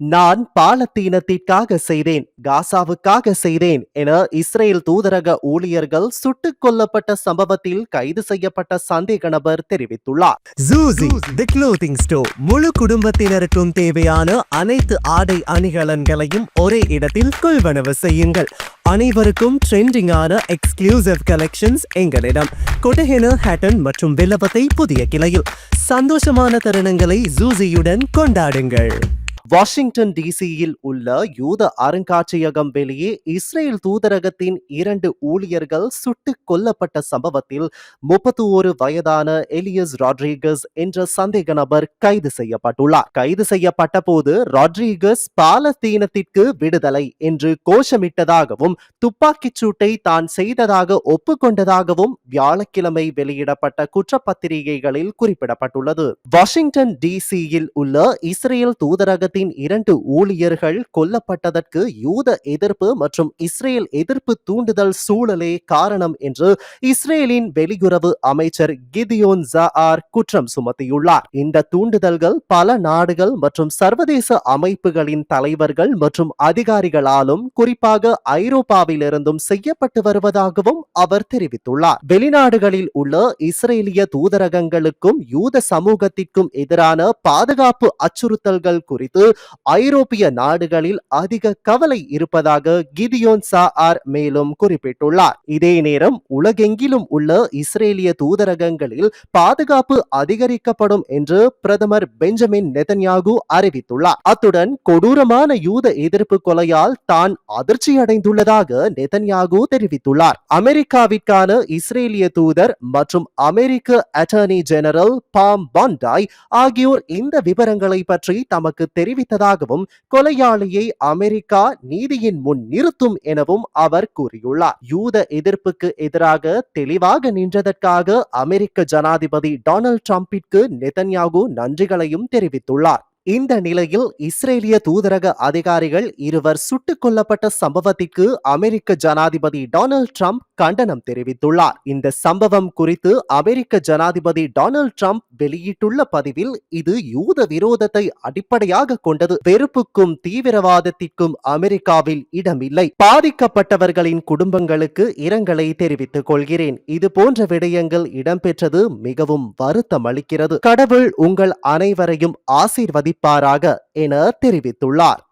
நான் பாலத்தீனத்திற்காக செய்தேன் காசாவுக்காக செய்தேன் என இஸ்ரேல் தூதரக ஊழியர்கள் சுட்டுக் கொல்லப்பட்ட சம்பவத்தில் கைது செய்யப்பட்ட சந்தேக நபர் தெரிவித்துள்ளார். ஜூசி தி க்ளோதிங் ஸ்டோர் முழு குடும்பத்தினருக்கும் தேவையான அனைத்து ஆடை அணிகலன்களையும் ஒரே இடத்தில் கொள்வனவு செய்யுங்கள். அனைவருக்கும் ட்ரெண்டிங்கான எக்ஸ்க்ளூசிவ் கலெக்ஷன்ஸ் எங்களிடம். கொட்டஹென ஹேட்டன் மற்றும் வில்லபத்தை புதிய கிளையில். சந்தோஷமான தருணங்களை ஜூசியுடன் கொண்டாடுங்கள். வாஷிங்டன் டிசியில் உள்ள யூத அருங்காட்சியகம் வெளியே இஸ்ரேல் தூதரகத்தின் இரண்டு ஊழியர்கள் சுட்டுக் கொல்லப்பட்ட சம்பவத்தில் முப்பத்தி ஒரு வயதான எலியஸ் ராட்ரிகஸ் என்ற சந்தேக நபர் கைது செய்யப்பட்டுள்ளார். கைது செய்யப்பட்ட போது ராட்ரிகஸ் பாலஸ்தீனத்திற்கு விடுதலை என்று கோஷமிட்டதாகவும் துப்பாக்கிச் சூட்டை தான் செய்ததாக ஒப்புக்கொண்டதாகவும் வியாழக்கிழமை வெளியிடப்பட்ட குற்றப்பத்திரிகைகளில் குறிப்பிடப்பட்டுள்ளது. வாஷிங்டன் டிசியில் உள்ள இஸ்ரேல் தூதரகத்தின் இரண்டு ஊழியர்கள் கொல்லப்பட்டதற்கு யூத எதிர்ப்பு மற்றும் இஸ்ரேல் எதிர்ப்பு தூண்டுதல் சூழலே காரணம் என்று இஸ்ரேலின் வெளியுறவு அமைச்சர் கிதியோன் ஜாஆர் குற்றம் சுமத்தியுள்ளார். இந்த தூண்டுதல்கள் பல நாடுகள் மற்றும் சர்வதேச அமைப்புகளின் தலைவர்கள் மற்றும் அதிகாரிகளாலும் குறிப்பாக ஐரோப்பாவிலிருந்தும் செய்யப்பட்டு வருவதாகவும் அவர் தெரிவித்துள்ளார். வெளிநாடுகளில் உள்ள இஸ்ரேலிய தூதரகங்களுக்கும் யூத சமூகத்திற்கும் எதிரான பாதுகாப்பு அச்சுறுத்தல்கள் குறித்து ஐரோப்பிய நாடுகளில் அதிக கவலை இருப்பதாக கிதியோன் சாஆர் மேலும் குறிப்பிட்டுள்ளார். இதே நேரம் உலகெங்கிலும் உள்ள இஸ்ரேலிய தூதரகங்களில் பாதுகாப்பு அதிகரிக்கப்படும் என்று பிரதமர் பெஞ்சமின் நெதன்யாகு அறிவித்துள்ளார். அத்துடன் கொடூரமான யூத எதிர்ப்பு கொலையால் தான் அதிர்ச்சியடைந்துள்ளதாக நெதன்யாகு தெரிவித்துள்ளார். அமெரிக்காவிற்கான இஸ்ரேலிய தூதர் மற்றும் அமெரிக்க அட்டர்னி ஜெனரல் பாம் பாண்டாய் ஆகியோர் இந்த விவரங்களை பற்றி தமக்கு தெரிவி தெரிவித்ததாகவும் கொலையாளியை அமெரிக்கா நீதியின் முன் நிறுத்தும் எனவும் அவர் கூறியுள்ளார். யூத எதிர்ப்புக்கு எதிராக தெளிவாக நின்றதற்காக அமெரிக்க ஜனாதிபதி டொனால்ட் டிரம்பிற்கு நெதன்யாகு நன்றிகளையும் தெரிவித்துள்ளார். இந்த நிலையில் இஸ்ரேலிய தூதரக அதிகாரிகள் இருவர் சுட்டுக் கொல்லப்பட்ட சம்பவத்திற்கு அமெரிக்க ஜனாதிபதி டொனால்ட் ட்ரம்ப் கண்டனம் தெரிவித்துள்ளார். இந்த சம்பவம் குறித்து அமெரிக்க ஜனாதிபதி டொனால்ட் ட்ரம்ப் வெளியிட்டுள்ள பதிவில் இது யூத விரோதத்தை அடிப்படையாக கொண்டது. வெறுப்புக்கும் தீவிரவாதத்திற்கும் அமெரிக்காவில் இடமில்லை. பாதிக்கப்பட்டவர்களின் குடும்பங்களுக்கு இரங்கலை தெரிவித்துக் கொள்கிறேன். இது போன்ற விடயங்கள் இடம்பெற்றது மிகவும் வருத்தம் அளிக்கிறது கடவுள் உங்கள் அனைவரையும் ஆசீர்வதிப்பாராக என தெரிவித்துள்ளார்.